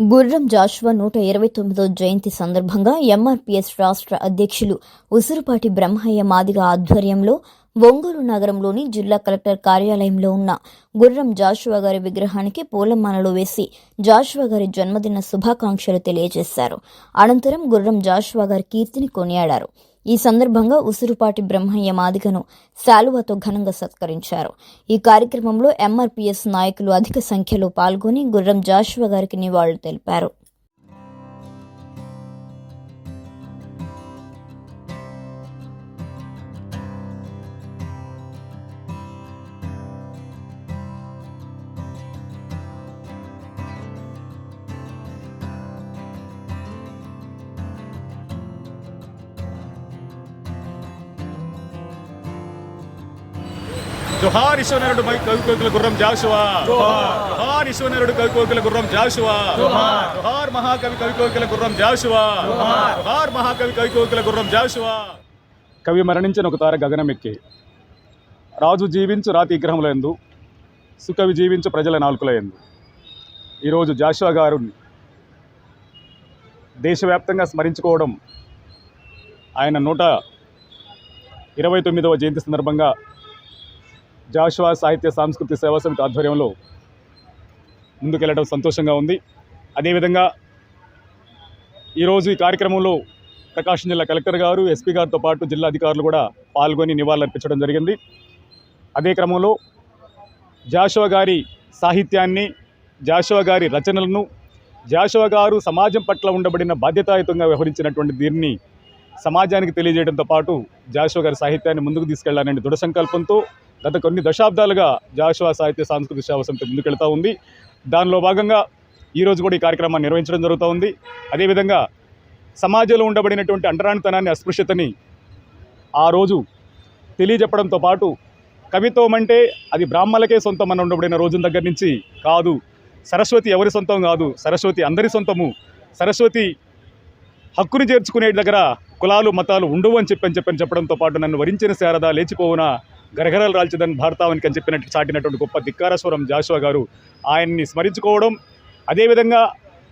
గుర్రం జాషువా నూట ఇరవై తొమ్మిదో జయంతి సందర్భంగా ఎంఆర్పీఎస్ రాష్ట్ర అధ్యక్షులు ఉసురుపాటి బ్రహ్మయ్య మాదిగ ఆధ్వర్యంలో ఒంగోలు నగరంలోని జిల్లా కలెక్టర్ కార్యాలయంలో ఉన్న గుర్రం జాషువా గారి విగ్రహానికి పూలమాలలు వేసి జాషువా గారి జన్మదిన శుభాకాంక్షలు తెలియజేశారు. అనంతరం గుర్రం జాషువా గారి కీర్తిని కొనియాడారు. ఈ సందర్భంగా ఉసురుపాటి బ్రహ్మయ్య మాదిగను శాలువతో ఘనంగా సత్కరించారు. ఈ కార్యక్రమంలో ఎంఆర్పీఎస్ నాయకులు అధిక సంఖ్యలో పాల్గొని గుర్రం జాషువా గారికి నివాళులు తెలిపారు. జోహార్ ఈశ్వరుడు మై కవికోకిల గుర్రం జాషువా. జోహార్. ఈశ్వరుడు కవికోకిల గుర్రం జాషువా. జోహార్. మహాకవి కవికోకిల గుర్రం జాషువా. జోహార్. మహాకవి కవికోకిల గుర్రం జాషువా. కవి మరణించిన ఒక తార గగనమెక్కి. రాజు జీవించు రాతి విగ్రహముల ఎందు సుకవి జీవించు ప్రజల నాలుకల ఎందు. ఈరోజు జాషువా గారు దేశవ్యాప్తంగా స్మరించుకోవడం ఆయన నూట ఇరవై తొమ్మిదవ జయంతి సందర్భంగా జాషువా సాహిత్య సాంస్కృతిక సేవా సమితి ఆధ్వర్యంలో ముందుకెళ్ళడం సంతోషంగా ఉంది. అదేవిధంగా ఈరోజు ఈ కార్యక్రమంలో ప్రకాశం జిల్లా కలెక్టర్ గారు ఎస్పీ గారితో పాటు జిల్లా అధికారులు కూడా పాల్గొని నివాళులర్పించడం జరిగింది. అదే క్రమంలో జాషువా గారి సాహిత్యాన్ని జాషువా గారి రచనలను జాషువా గారు సమాజం పట్ల ఉండబడిన బాధ్యతాయుతంగా వ్యవహరించినటువంటి దీన్ని సమాజానికి తెలియజేయడంతో పాటు జాషువా గారి సాహిత్యాన్ని ముందుకు తీసుకెళ్ళాలనే దృఢ సంకల్పంతో గత కొన్ని దశాబ్దాలుగా జాషువా సాహిత్య సాంస్కృతిక సేవ సమితి ముందుకెళ్తా ఉంది. దానిలో భాగంగా ఈరోజు కూడా ఈ కార్యక్రమాన్ని నిర్వహించడం జరుగుతూ ఉంది అదేవిధంగా సమాజంలో ఉండబడినటువంటి అంటరానితనాన్ని అస్పృశ్యతని ఆ రోజు తెలియజెప్పడంతో పాటు కవిత్వం అంటే అది బ్రాహ్మణులకే సొంతం అని ఉండబడిన రోజుల దగ్గర నుంచి కాదు సరస్వతి ఎవరి సొంతం కాదు సరస్వతి అందరి సొంతము సరస్వతి హక్కుని చేర్చుకునే దగ్గర కులాలు మతాలు ఉండవు అని చెప్పని చెప్పని చెప్పడంతో పాటు నన్ను వరించిన శారద లేచిపోవున గరగరలు రాల్చదని భారతావనికి అని చెప్పినట్టు చాటినటువంటి గొప్ప ధిక్కారస్వరం జాషువా గారు ఆయన్ని స్మరించుకోవడం అదేవిధంగా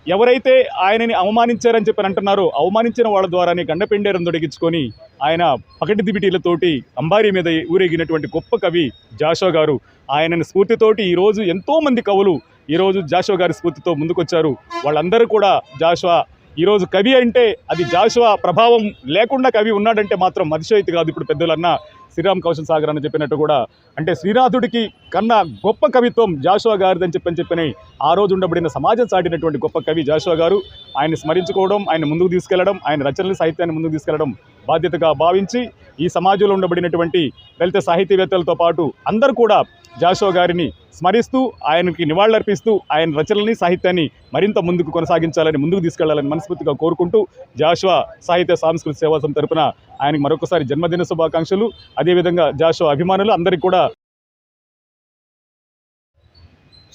ఎవరైతే ఆయనని అవమానించారని చెప్పి అంటున్నారో అవమానించిన వాళ్ళ ద్వారానే గండపిండేరం దొడిగించుకొని ఆయన పకటి దిబిటీలతోటి అంబారీ మీద ఊరేగినటువంటి గొప్ప కవి జాషో గారు ఆయనని స్ఫూర్తితోటి ఈరోజు ఎంతోమంది కవులు ఈరోజు జాషో గారి స్ఫూర్తితో ముందుకొచ్చారు. వాళ్ళందరూ కూడా జాషువా ఈరోజు కవి అంటే అది జాషువా ప్రభావం లేకుండా కవి ఉన్నాడంటే మాత్రం అతిశయోక్తి కాదు ఇప్పుడు పెద్దలన్నా. శ్రీరామ్ కౌశల్ సాగర్ అని చెప్పినట్టు కూడా. అంటే శ్రీనాథుడికి కన్నా గొప్ప కవిత్వం జాషువా గారిదని చెప్పని చెప్పని ఆ రోజు ఉండబడిన సమాజం సాటినటువంటి గొప్ప కవి జాషువా గారు ఆయన స్మరించుకోవడం ఆయన ముందుకు తీసుకెళ్ళడం ఆయన రచనల సాహిత్యాన్ని ముందుకు తీసుకెళ్ళడం బాధ్యతగా భావించి ఈ సమాజంలో ఉండబడినటువంటి దళిత సాహితీవేత్తలతో పాటు అందరూ కూడా జాషువా గారిని స్మరిస్తూ ఆయనకి నివాళులర్పిస్తూ ఆయన రచనల్ని సాహిత్యాన్ని మరింత ముందుకు కొనసాగించాలని ముందుకు తీసుకెళ్ళాలని మనస్ఫూర్తిగా కోరుకుంటూ జాషువా సాహిత్య సాంస్కృతిక సేవా సంస్థ తరపున ఆయనకి మరొకసారి జన్మదిన శుభాకాంక్షలు. అదేవిధంగా జాషువా అభిమానులు అందరికీ కూడా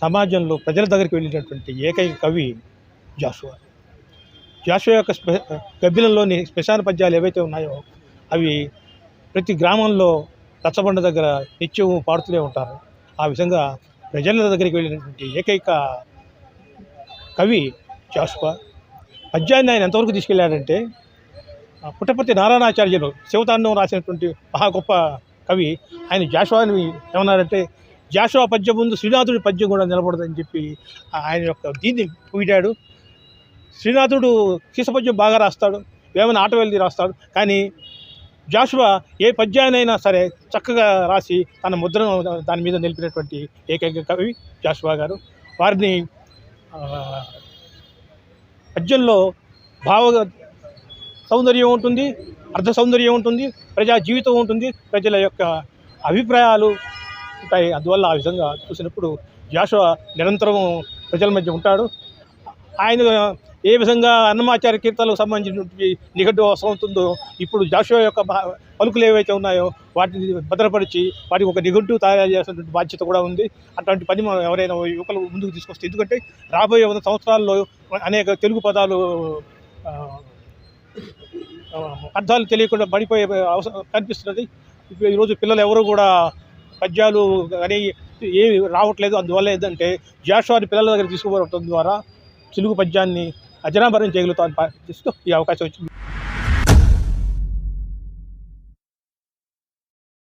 సమాజంలో ప్రజల దగ్గరికి వెళ్ళినటువంటి ఏకైక కవి జాషువా. జాషువా యొక్క స్పె గబ్బిలంలోని శ్మశాన పద్యాలు ఏవైతే ఉన్నాయో అవి ప్రతి గ్రామంలో రచ్చబండ దగ్గర నిత్యం పాడుతూనే ఉంటారు. ఆ విధంగా ప్రజల దగ్గరికి వెళ్ళినటువంటి ఏకైక కవి జాస్పా. పద్యాన్ని ఆయన ఎంతవరకు తీసుకెళ్ళాడంటే ఆ పుట్టపర్తి నారాయణాచార్యులు శివతాండం రాసినటువంటి మహా గొప్ప కవి ఆయన జాషువాని ఏమన్నారంటే జాషువా పద్యం ముందు శ్రీనాథుడి పద్యం కూడా నిలబడదని చెప్పి ఆయన యొక్క దీన్ని పూటాడు శ్రీనాథుడు పద్యం బాగా రాస్తాడు వేమన వెళ్ళి రాస్తాడు. కానీ జాషువా ఏ పద్యాన్నైనా సరే చక్కగా రాసి తన ముద్రను దాని మీద నిలిపినటువంటి ఏకైక కవి జాషువా గారు. వారిని పద్యంలో భావ సౌందర్యం ఉంటుంది అర్ధ సౌందర్యం ఉంటుంది ప్రజా జీవితం ఉంటుంది ప్రజల యొక్క అభిప్రాయాలు ఉంటాయి. అందువల్ల ఆ విధంగా చూసినప్పుడు జాషువా నిరంతరం ప్రజల మధ్య ఉంటాడు. ఆయన ఏ విధంగా అన్నమాచార్య కీర్తనలకు సంబంధించినటువంటి నిఘంటు అవసరం ఉంటుందో ఇప్పుడు జాషువా యొక్క పలుకులు ఏవైతే ఉన్నాయో వాటిని భద్రపరిచి వాటికి ఒక నిఘంటు తయారు చేసినటువంటి బాధ్యత కూడా ఉంది. అటువంటి పని మనం ఎవరైనా యువకులు ముందుకు తీసుకొస్తే ఎందుకంటే రాబోయే వంద సంవత్సరాల్లో అనేక తెలుగు పదాలు అర్థాలు తెలియకుండా పడిపోయే అవసరం కనిపిస్తున్నది. ఈరోజు పిల్లలు ఎవరు కూడా పద్యాలు కానీ ఏమి రావట్లేదు. అందువల్ల ఏంటంటే జాషువాని పిల్లల దగ్గర తీసుకుపోవడం ద్వారా తెలుగు పద్యాన్ని అజనాభరం చేయగలుగుతామని ఆశిస్తూ ఈ అవకాశం వచ్చింది.